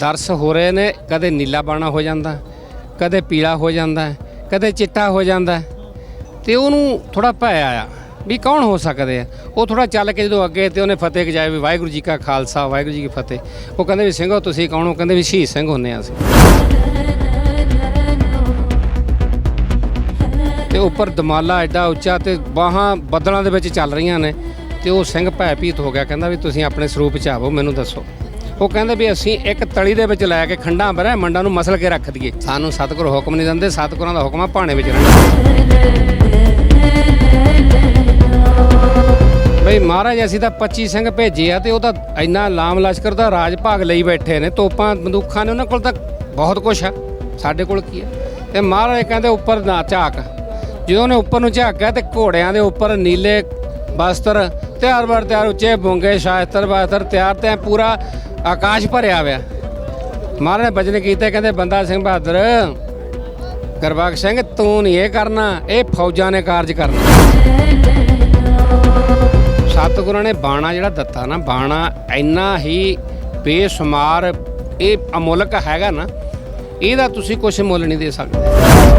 ਦਰਸ ਹੋ ਰਹੇ ਨੇ, ਕਦੇ ਨੀਲਾ ਬਾਣਾ ਹੋ ਜਾਂਦਾ, ਕਦੇ ਪੀਲਾ ਹੋ ਜਾਂਦਾ, ਕਦੇ ਚਿੱਟਾ ਹੋ ਜਾਂਦਾ। ਹੈ। ਤੇ ਉਹਨੂੰ ਥੋੜਾ ਭੈ ਆਇਆ ਵੀ ਕੌਣ ਹੋ ਸਕਦੇ ਆ? ਉਹ ਥੋੜਾ ਚੱਲ ਕੇ ਜਦੋਂ ਅੱਗੇ ਤੇ ਉਹਨੇ ਫਤਿਹ ਗਜਾਇਆ ਵੀ ਵਾਹਿਗੁਰੂ ਜੀ ਕਾ ਖਾਲਸਾ, ਵਾਹਿਗੁਰੂ ਜੀ ਕੀ ਫਤਿਹ। ਉਹ ਕਹਿੰਦੇ ਵੀ ਸਿੰਘੋ, ਤੁਸੀਂ ਕੌਣ ਹੋ? ਕਹਿੰਦੇ ਵੀ ਸ਼ਹੀਦ ਸਿੰਘ ਹੁੰਨੇ ਆ ਅਸੀਂ। ਤੇ ਉੱਪਰ ਦਮਾਲਾ ਐਡਾ ਉੱਚਾ ਤੇ ਬਾਹਾਂ ਬੱਦਲਾਂ ਦੇ ਵਿੱਚ ਚੱਲ ਰਹੀਆਂ ਨੇ। ਤੇ ਉਹ ਸਿੰਘ ਭੈਭੀਤ ਹੋ ਗਿਆ, ਕਹਿੰਦਾ ਵੀ ਤੁਸੀਂ ਆਪਣੇ ਸਰੂਪ ਚ ਆਵੋ, ਮੈਨੂੰ ਦੱਸੋ। ਉਹ ਕਹਿੰਦੇ ਵੀ ਅਸੀਂ ਇੱਕ ਤਲੀ ਦੇ ਵਿੱਚ ਲੈ ਕੇ ਖੰਡਾਂ ਬਰੇ ਮੰਡਾਂ ਨੂੰ ਮਸਲ ਕੇ ਰੱਖ ਦਈਏ। ਸਾਨੂੰ ਸਤਿਗੁਰ ਹੁਕਮ ਨਹੀਂ ਦਿੰਦੇ, ਸਤਿਗੁਰਾਂ ਦਾ ਹੁਕਮ ਆ ਭਾਣੇ ਵਿੱਚ ਰਹਿਣਾ। ਬਈ ਮਹਾਰਾਜ, ਅਸੀਂ ਤਾਂ 25 ਸਿੰਘ ਭੇਜੇ ਆ ਤੇ ਉਹ ਤਾਂ ਇੰਨਾ ਲਾਮ ਲਸ਼ਕਰ ਦਾ ਰਾਜ ਭਾਗ ਲਈ ਬੈਠੇ ਨੇ। ਤੋਪਾਂ, ਬੰਦੂਖਾਂ ਨੇ ਉਹਨਾਂ ਕੋਲ ਤਾਂ ਬਹੁਤ ਕੁਝ ਆ। ਸਾਡੇ ਕੋਲ ਕੀ ਆ? ਤੇ ਮਹਾਰਾਜ ਕਹਿੰਦੇ ਉੱਪਰ ਨਾ ਝਾਕ। ਜਦੋਂ ਉਹਨੇ ਉੱਪਰ ਨੂੰ ਝਾਕਿਆ ਤੇ ਘੋੜਿਆਂ ਦੇ ਉੱਪਰ ਨੀਲੇ ਬਸਤਰ ਤਿਆਰ ਬਰ ਤਿਆਰ ਉੱਚੇ ਬੁੰਗੇ ਸ਼ਾਸਤਰ ਬਾਸਤਰ ਤਿਆਰ ਤੇ ਪੂਰਾ ਆਕਾਸ਼ ਭਰਿਆ ਹੋਇਆ। ਮਹਾਰਾਜ ਨੇ ਬਚਨ ਕੀਤੇ, ਕਹਿੰਦੇ, ਬੰਦਾ ਸਿੰਘ ਬਹਾਦਰ ਗੁਰਬਖਸ਼ ਸਿੰਘ, ਤੂੰ ਨਹੀਂ ਇਹ ਕਰਨਾ, ਇਹ ਫੌਜਾਂ ਨੇ ਕਾਰਜ ਕਰਨਾ। ਸਤਿਗੁਰਾਂ ਨੇ ਬਾਣਾ ਜਿਹੜਾ ਦਿੱਤਾ ਨਾ, ਬਾਣਾ ਇੰਨਾ ਹੀ ਬੇਸ਼ੁਮਾਰ, ਇਹ ਅਮੁੱਲਕ ਹੈਗਾ ਨਾ, ਇਹਦਾ ਤੁਸੀਂ ਕੁਝ ਮੁੱਲ ਨਹੀਂ ਦੇ ਸਕਦੇ।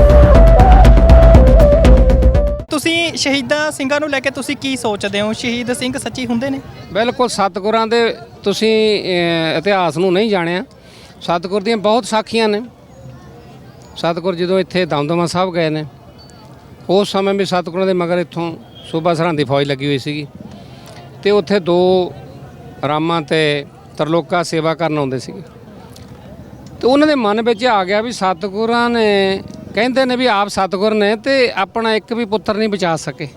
ਤੁਸੀਂ ਸ਼ਹੀਦਾਂ ਸਿੰਘਾਂ ਨੂੰ ਲੈ ਕੇ ਤੁਸੀਂ ਕੀ ਸੋਚਦੇ ਹੋ? ਸ਼ਹੀਦ ਸਿੰਘ ਸੱਚੀ ਹੁੰਦੇ ਨੇ? ਬਿਲਕੁਲ ਸਤਿਗੁਰਾਂ ਦੇ ਤੁਸੀਂ ਅਹ, ਇਤਿਹਾਸ ਨੂੰ ਨਹੀਂ ਜਾਣਿਆ। ਸਤਿਗੁਰ ਦੀਆਂ ਬਹੁਤ ਸਾਖੀਆਂ ਨੇ। ਸਤਿਗੁਰ ਜਦੋਂ ਇੱਥੇ ਦਮਦਮਾ ਸਾਹਿਬ ਗਏ ਨੇ ਉਸ ਸਮੇਂ ਵੀ ਸਤਿਗੁਰਾਂ ਦੇ ਮਗਰ ਇੱਥੋਂ ਸੂਬਾ ਸਰਹੰਦ ਦੀ ਫੌਜ ਲੱਗੀ ਹੋਈ ਸੀਗੀ। ਤੇ ਉੱਥੇ ਦੋ ਰਾਮਾਂ ਤੇ ਤਰਲੋਕਾ ਸੇਵਾ ਕਰਨ ਆਉਂਦੇ ਸੀਗੇ। ਤੇ ਉਹਨਾਂ ਦੇ ਮਨ ਵਿੱਚ ਇਹ ਆ ਗਿਆ ਵੀ ਸਤਿਗੁਰਾਂ ਨੇ ਕਹਿੰਦੇ ਨੇ ਵੀ ਆਪ ਸਤਿਗੁਰ ਨੇ ਤੇ ਆਪਣਾ ਇੱਕ ਵੀ ਪੁੱਤਰ ਨਹੀਂ ਬਚਾ ਸਕੇ।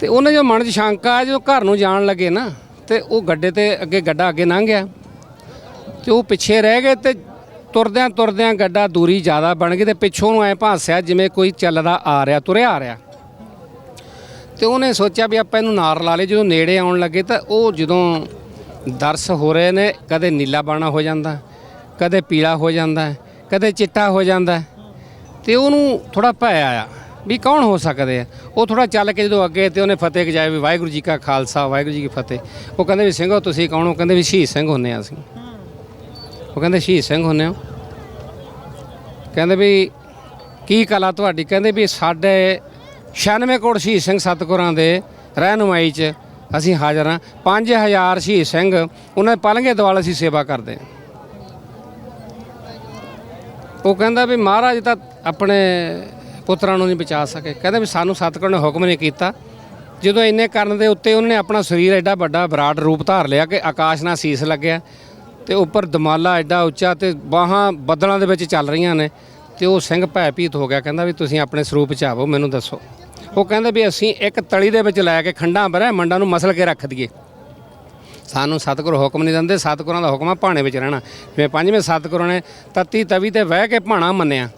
ਤੇ ਉਹਨੇ ਜੋ ਮਨ 'ਚ ਸ਼ੰਕਾ ਜਦੋਂ ਘਰ ਨੂੰ ਜਾਣ ਲੱਗੇ ਨਾ, ਤੇ ਉਹ ਗੱਡੇ ਤੇ ਅੱਗੇ ਗੱਡਾ ਅੱਗੇ ਲੰਘ ਗਿਆ। ਤੇ ਉਹ ਪਿੱਛੇ ਰਹਿ ਗਏ ਤੇ ਤੁਰਦਿਆਂ ਤੁਰਦਿਆਂ ਗੱਡਾ ਦੂਰੀ ਜ਼ਿਆਦਾ ਬਣ ਗਈ ਤੇ ਪਿੱਛੋਂ ਨੂੰ ਐ ਭਾਸਿਆ ਜਿਵੇਂ ਕੋਈ ਚੱਲਦਾ ਆ ਰਿਹਾ, ਤੁਰਿਆ ਆ ਰਿਹਾ। ਤੇ ਉਹਨੇ ਸੋਚਿਆ ਵੀ ਆਪਾਂ ਇਹਨੂੰ ਨਾਰ ਲਾ ਲਏ ਜਦੋਂ ਨੇੜੇ ਆਉਣ ਲੱਗੇ ਤਾਂ ਉਹ ਜਦੋਂ ਦਰਸ ਹੋ ਰਹੇ ਨੇ, ਕਦੇ ਨੀਲਾ ਬਾਣਾ ਹੋ ਜਾਂਦਾ, ਕਦੇ ਪੀਲਾ ਹੋ ਜਾਂਦਾ। ਕਦੇ ਚਿੱਟਾ ਹੋ ਜਾਂਦਾ ਹੈ। ਤੇ ਉਹਨੂੰ ਥੋੜਾ ਭੈ ਆਇਆ ਵੀ ਕੌਣ ਹੋ ਸਕਦੇ ਆ। ਉਹ ਥੋੜਾ ਚੱਲ ਕੇ ਜਦੋਂ ਅੱਗੇ ਤੇ ਉਹਨੇ ਫਤਿਹ ਗਜਾਇਆ ਵੀ ਵਾਹਿਗੁਰੂ ਜੀ ਕਾ ਖਾਲਸਾ, ਵਾਹਿਗੁਰੂ ਜੀ ਕੀ ਫਤਿਹ। ਉਹ ਕਹਿੰਦੇ ਵੀ ਸਿੰਘੋ, ਤੁਸੀਂ ਕੌਣ ਹੋ? ਕਹਿੰਦੇ ਵੀ ਸ਼ਹੀਦ ਸਿੰਘ ਹੁੰਨੇ ਆ ਅਸੀਂ। ਉਹ ਕਹਿੰਦੇ ਸ਼ਹੀਦ ਸਿੰਘ ਹੁੰਨੇ ਹੋ। ਕਹਿੰਦੇ ਵੀ ਕੀ ਕਲਾ ਤੁਹਾਡੀ? ਕਹਿੰਦੇ ਵੀ ਸਾਡੇ 96 ਕੋਟ ਸ਼ਹੀਦ ਸਿੰਘ ਸਤਿਗੁਰਾਂ ਦੇ ਰਹਿਨੁਮਾਈ 'ਚ ਅਸੀਂ ਹਾਜ਼ਰ ਹਾਂ। 5000 ਸ਼ਹੀਦ ਸਿੰਘ, ਉਹਨਾਂ ਦੇ ਪਲੰਘੇ ਦੁਆਲ ਅਸੀਂ ਸੇਵਾ ਕਰਦੇ ਹਾਂ। ਉਹ ਕਹਿੰਦਾ ਵੀ ਮਹਾਰਾਜ ਤਾਂ ਆਪਣੇ ਪੁੱਤਰਾਂ ਨੂੰ ਨਹੀਂ ਬਚਾ ਸਕੇ। ਕਹਿੰਦਾ ਵੀ ਸਾਨੂੰ ਸਤਿਗੁਰ ਨੇ ਹੁਕਮ ਨਹੀਂ ਕੀਤਾ। ਜਦੋਂ ਇੰਨੇ ਕਰਨ ਦੇ ਉੱਤੇ ਉਹਨੇ ਆਪਣਾ ਸਰੀਰ ਐਡਾ ਵੱਡਾ ਵਿਰਾਟ ਰੂਪ ਧਾਰ ਲਿਆ ਕਿ ਆਕਾਸ਼ ਨਾਲ ਸੀਸ ਲੱਗਿਆ ਤੇ ਉੱਪਰ ਦਮਾਲਾ ਐਡਾ ਉੱਚਾ ਤੇ ਬਾਹਾਂ ਬੱਦਲਾਂ ਦੇ ਵਿੱਚ ਚੱਲ ਰਹੀਆਂ ਨੇ ਤੇ ਉਹ ਸਿੰਘ ਭੈਭੀਤ ਹੋ ਗਿਆ। ਕਹਿੰਦਾ ਵੀ ਤੁਸੀਂ ਆਪਣੇ ਸਰੂਪ ਚ ਆਵੋ, ਮੈਨੂੰ ਦੱਸੋ। ਉਹ ਕਹਿੰਦੇ ਵੀ ਅਸੀਂ ਇੱਕ ਤਲੀ ਦੇ ਵਿੱਚ ਲੈ ਕੇ ਖੰਡਾਂ ਬਰੇ ਮੰਡਾਂ ਨੂੰ ਮਸਲ ਕੇ ਰੱਖ ਦਈਏ। ਸਾਨੂੰ ਸਤਿਗੁਰ ਹੁਕਮ ਨਹੀਂ ਦਿੰਦੇ, ਸਤਿਗੁਰਾਂ ਦਾ ਹੁਕਮ ਆ ਭਾਣੇ ਵਿੱਚ ਰਹਿਣਾ। ਜਿਵੇਂ ਪੰਜਵੇਂ ਸਤਿਗੁਰਾਂ ਨੇ ਤਤੀ ਤਵੀ ਤੇ ਬਹਿ ਕੇ ਭਾਣਾ ਮੰਨਿਆ।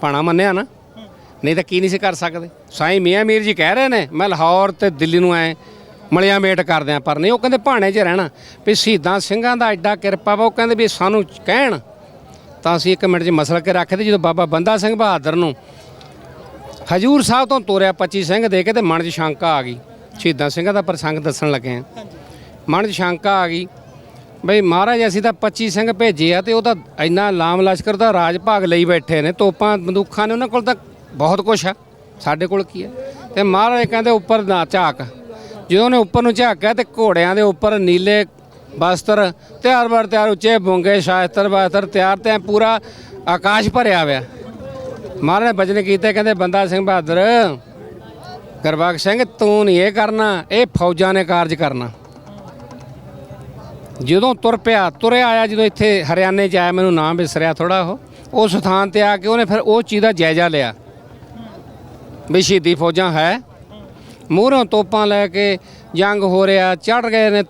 ਭਾਣਾ ਮੰਨਿਆ ਨਾ? ਨਹੀਂ ਤਾਂ ਕੀ ਨਹੀਂ ਸੀ ਕਰ ਸਕਦੇ? ਸਾਈਂ ਮੀਆਂ ਮੀਰ ਜੀ ਕਹਿ ਰਹੇ ਨੇ, ਮੈਂ ਲਾਹੌਰ ਤੇ ਦਿੱਲੀ ਨੂੰ ਐ ਮਲਿਆ ਮੇਟ ਕਰਦੇ ਆ ਪਰ ਨਹੀਂ, ਉਹ ਕਹਿੰਦੇ ਭਾਣੇ 'ਚ ਰਹਿਣਾ। ਵੀ ਸ਼ਹੀਦਾਂ ਸਿੰਘਾਂ ਦਾ ਐਡਾ ਕਿਰਪਾ ਵਾ, ਉਹ ਕਹਿੰਦੇ ਵੀ ਸਾਨੂੰ ਕਹਿਣ। ਤਾਂ ਅਸੀਂ ਇੱਕ ਮਿੰਟ 'ਚ ਮਸਲ ਕੇ ਰੱਖਦੇ, ਜਦੋਂ ਬਾਬਾ ਬੰਦਾ ਸਿੰਘ ਬਹਾਦਰ ਨੂੰ ਹਜੂਰ ਸਾਹਿਬ ਤੋਂ ਤੋਰਿਆ 25 ਸਿੰਘ ਦੇ ਕੇ ਤੇ ਮਨ 'ਚ ਸ਼ੰਕਾ ਆ ਗਈ। ਸ਼ਹੀਦਾਂ ਸਿੰਘਾਂ ਦਾ ਪ੍ਰਸੰਗ ਦੱਸਣ ਲੱਗੇ ਆ। ਮਨ 'ਚ ਸ਼ੰਕਾ ਆ ਗਈ, ਬਈ ਮਹਾਰਾਜ ਅਸੀਂ ਤਾਂ 25 ਸਿੰਘ ਭੇਜੇ ਆ ਤੇ ਉਹ ਤਾਂ ਇੰਨਾ ਲਾਮ ਲਸ਼ਕਰ ਦਾ ਰਾਜ ਭਾਗ ਲਈ ਬੈਠੇ ਨੇ, ਤੋਪਾਂ ਬੰਦੂਕਾਂ ਨੇ, ਉਹਨਾਂ ਕੋਲ ਤਾਂ ਬਹੁਤ ਕੁਝ ਆ, ਸਾਡੇ ਕੋਲ ਕੀ ਆ? ਤੇ ਮਹਾਰਾਜ ਕਹਿੰਦੇ ਉੱਪਰ ਨਾ ਝਾਕ, ਜਦੋਂ ਉਹਨੇ ਉੱਪਰ ਨੂੰ ਝਾਕਿਆ ਤੇ ਘੋੜਿਆਂ ਦੇ ਉੱਪਰ ਨੀਲੇ ਬਸਤਰ, ਤਿਆਰ ਬਰ ਤਿਆਰ, ਉੱਚੇ ਬੁੰਗੇ, ਸ਼ਾਸਤਰ ਬਾਸਤਰ ਤਿਆਰ ਤੇ ਪੂਰਾ ਆਕਾਸ਼ ਭਰਿਆ ਹੋਇਆ। ਮਹਾਰਾਜ ਨੇ ਬਚਨ ਕੀਤੇ, ਕਹਿੰਦੇ ਬੰਦਾ ਸਿੰਘ ਬਹਾਦਰ ਗੁਰਬਖਸ਼ ਸਿੰਘ ਤੂੰ ਨਹੀਂ ਇਹ ਕਰਨਾ, ਇਹ ਫੌਜਾਂ ਨੇ ਕਾਰਜ ਕਰਨਾ। ਜਦੋਂ ਤੁਰ ਪਿਆ, ਤੁਰਿਆ ਆਇਆ ਜਦੋਂ ਇੱਥੇ ਹਰਿਆਣੇ 'ਚ ਆਇਆ, ਮੈਨੂੰ ਨਾਮ ਵਿਸਰਿਆ ਥੋੜਾ ਉਹ। ਉਸ ਸਥਾਨ ਤੇ ਆ ਕੇ ਉਹਨੇ ਫਿਰ ਉਹ ਚੀਜ਼ ਦਾ ਜਾਇਜ਼ਾ ਲਿਆ। ਵੀ ਸ਼ਹੀਦੀ ਫੌਜਾਂ ਹੈ। ਮੂਹਰੋਂ ਤੋਪਾਂ ਲੈ ਕੇ ਜੰਗ ਹੋ ਰਿਹਾ ਚੜ ਗਏ ਨੇ,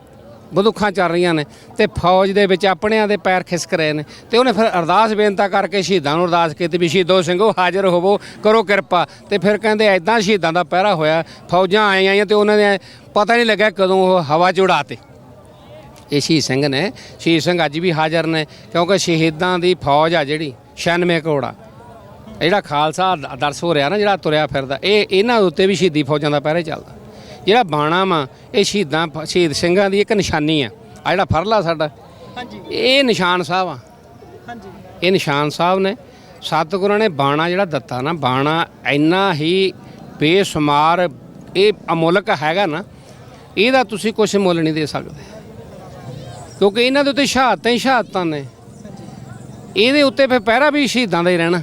ਬੰਦੂਖਾਂ ਚੱਲ ਰਹੀਆਂ ਨੇ ਤੇ ਫੌਜ ਦੇ ਵਿੱਚ ਆਪਣਿਆਂ ਦੇ ਪੈਰ ਖਿਸਕ ਰਹੇ ਨੇ। ਤੇ ਉਹਨੇ ਫਿਰ ਅਰਦਾਸ ਬੇਨਤਾ ਕਰਕੇ ਸ਼ਹੀਦਾਂ ਨੂੰ ਅਰਦਾਸ ਕੀਤੀ ਵੀ ਸ਼ਹੀਦੋ ਸਿੰਘੋ, ਹਾਜ਼ਰ ਹੋਵੋ, ਕਰੋ ਕਿਰਪਾ। ਤੇ ਫਿਰ ਕਹਿੰਦੇ ਐਦਾਂ ਸ਼ਹੀਦਾਂ ਦਾ ਪਹਿਰਾ ਹੋਇਆ, ਫੌਜਾਂ ਆਈਆਂ ਆਈਆਂ ਤੇ ਉਹਨਾਂ ਨੇ ਪਤਾ ਨਹੀਂ ਲੱਗਿਆ ਕਦੋਂ ਉਹ ਹਵਾ 'ਚ ਉਡਾਤੇ ਇਹ ਸ਼ਹੀਦ ਸਿੰਘ ਨੇ। ਸ਼ਹੀਦ ਸਿੰਘ ਅੱਜ ਵੀ ਹਾਜ਼ਰ ਨੇ ਕਿਉਂਕਿ ਸ਼ਹੀਦਾਂ ਦੀ ਫੌਜ ਆ ਜਿਹੜੀ 96 ਆ। ਜਿਹੜਾ ਖਾਲਸਾ ਦਰਸ ਹੋ ਰਿਹਾ ਨਾ ਜਿਹੜਾ ਤੁਰਿਆ ਫਿਰਦਾ ਇਹ ਇਹਨਾਂ ਉੱਤੇ ਵੀ ਸ਼ਹੀਦੀ ਫੌਜਾਂ ਦਾ ਪਹਿਰੇ ਚੱਲਦਾ। ਜਿਹੜਾ ਬਾਣਾ ਵਾ ਇਹ ਸ਼ਹੀਦਾਂ ਸ਼ਹੀਦ ਸਿੰਘਾਂ ਦੀ ਇੱਕ ਨਿਸ਼ਾਨੀ ਆ। ਆ ਜਿਹੜਾ ਫਰਲਾ ਸਾਡਾ ਹਾਂਜੀ। ਇਹ ਨਿਸ਼ਾਨ ਸਾਹਿਬ ਆ। ਹਾਂਜੀ। ਇਹ ਨਿਸ਼ਾਨ ਸਾਹਿਬ ਨੇ ਸਤਿਗੁਰਾਂ ਨੇ ਬਾਣਾ ਜਿਹੜਾ ਦਿੱਤਾ ਨਾ ਬਾਣਾ ਇੰਨਾ ਹੀ ਬੇਸ਼ੁਮਾਰ ਇਹ ਅਮੋਲਕ ਹੈਗਾ ਨਾ ਇਹਦਾ ਤੁਸੀਂ ਕੁਝ ਮੁੱਲ ਨਹੀਂ ਦੇ ਸਕਦੇ। ਕਿਉਂਕਿ ਇਹਨਾਂ ਦੇ ਉੱਤੇ ਸ਼ਹਾਦਤਾਂ ਹੀ ਸ਼ਹਾਦਤਾਂ ਨੇ। ਇਹਦੇ ਉੱਤੇ ਫਿਰ ਪਹਿਰਾ ਵੀ ਸ਼ਹੀਦਾਂ ਦਾ ਹੀ ਰਹਿਣਾ।